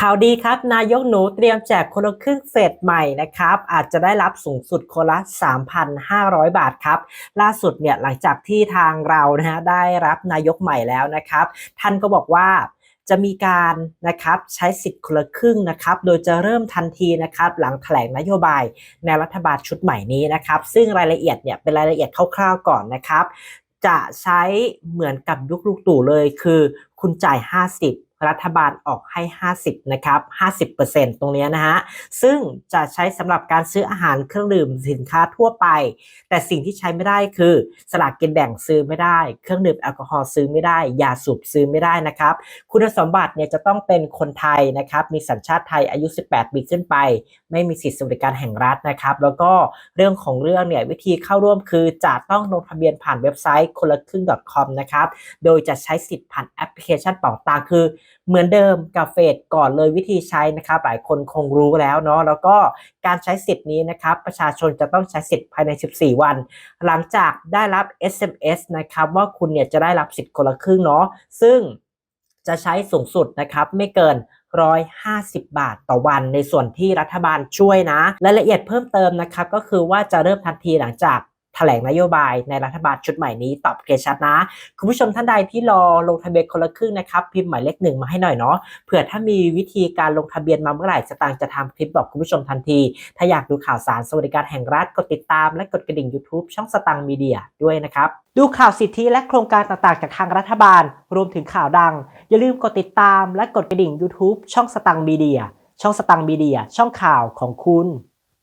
ข่าวดีครับนายกหนูเตรียมแจกคนละครึ่งเฟสใหม่นะครับ อาจจะได้รับสูงสุดคนละ 3,500 บาทครับ ล่าสุดเนี่ยหลังจากที่ทางเรานะฮะได้รับนายกใหม่แล้วนะครับ ท่านก็บอกว่าจะมีการนะครับใช้สิทธิ์คนละครึ่งนะครับ โดยจะเริ่มทันทีนะครับ หลังแถลงนโยบายในรัฐบาลชุดใหม่นี้นะครับ ซึ่งรายละเอียดเนี่ยเป็นรายละเอียดคร่าวๆก่อนนะครับ จะใช้เหมือนกับยุคลูกตู่เลยคือ คุณจ่าย 50 รัฐบาลออกให้ 50 นะครับ 50%ตรงเนี้นะฮะ ซึ่งจะใช้สำหรับการซื้ออาหารเครื่องดื่มสินค้าทั่วไป แต่สิ่งที่ใช้ไม่ได้คือ สลากกินแบ่งซื้อไม่ได้ เครื่องดื่มแอลกอฮอล์ซื้อไม่ได้ ยาสูบซื้อไม่ได้นะครับ คุณสมบัติเนี่ยจะต้องเป็นคนไทยนะครับ มีสัญชาติไทยอายุ 18 ปีขึ้นไป ไม่มีสิทธิสวัสดิการแห่งรัฐนะครับ แล้วก็เรื่องของเรื่องเนี่ยวิธีเข้าร่วมคือจะต้องลงทะเบียนผ่านเว็บไซต์คนละครึ่ง .com นะครับ โดยจะใช้สิทธิ์ผ่านแอปพลิเคชันเป๋าตังคือเหมือนเดิมกับเฟดก่อนเลยวิธีใช้นะครับหลายคนคงรู้แล้วเนาะแล้วก็การใช้สิทธิ์นี้นะครับประชาชนจะต้องใช้สิทธิ์ภายใน 14 วัน หลังจากได้รับ SMS นะครับว่าคุณเนี่ยจะได้รับสิทธิ์คนละครึ่งเนาะซึ่งจะใช้สูงสุดนะครับไม่เกิน150 บาทต่อวันในส่วนที่รัฐบาลช่วยนะ รายละเอียดเพิ่มเติมนะครับก็คือว่าจะเริ่มทันทีหลังจาก ถลงนโยบายในรัฐบาลชุดใหม่นี้ตอบเคชัดนะ คุณผู้ชมท่านใดที่รอลงทะเบียนคนละครึ่งนะครับ พิมพ์หมายเลขหนึ่งมาให้หน่อยเนาะเผื่อถ้ามีวิธีการลงทะเบียนมาเมื่อไหร่สตางค์จะทำคลิปบอกคุณผู้ชมทันที ถ้าอยากดูข่าวสารสวัสดิการแห่งรัฐกดติดตามและกดกระดิ่ง YouTube ช่องสตังค์มีเดียด้วยนะครับดูข่าวสิทธิและโครงการต่างๆ จากทางรัฐบาล รวมถึงข่าวดัง อย่าลืมกดติดตามและกดกระดิ่ง YouTube ช่องสตังค์มีเดีย ช่องสตังค์มีเดีย ช่องข่าวของคุณ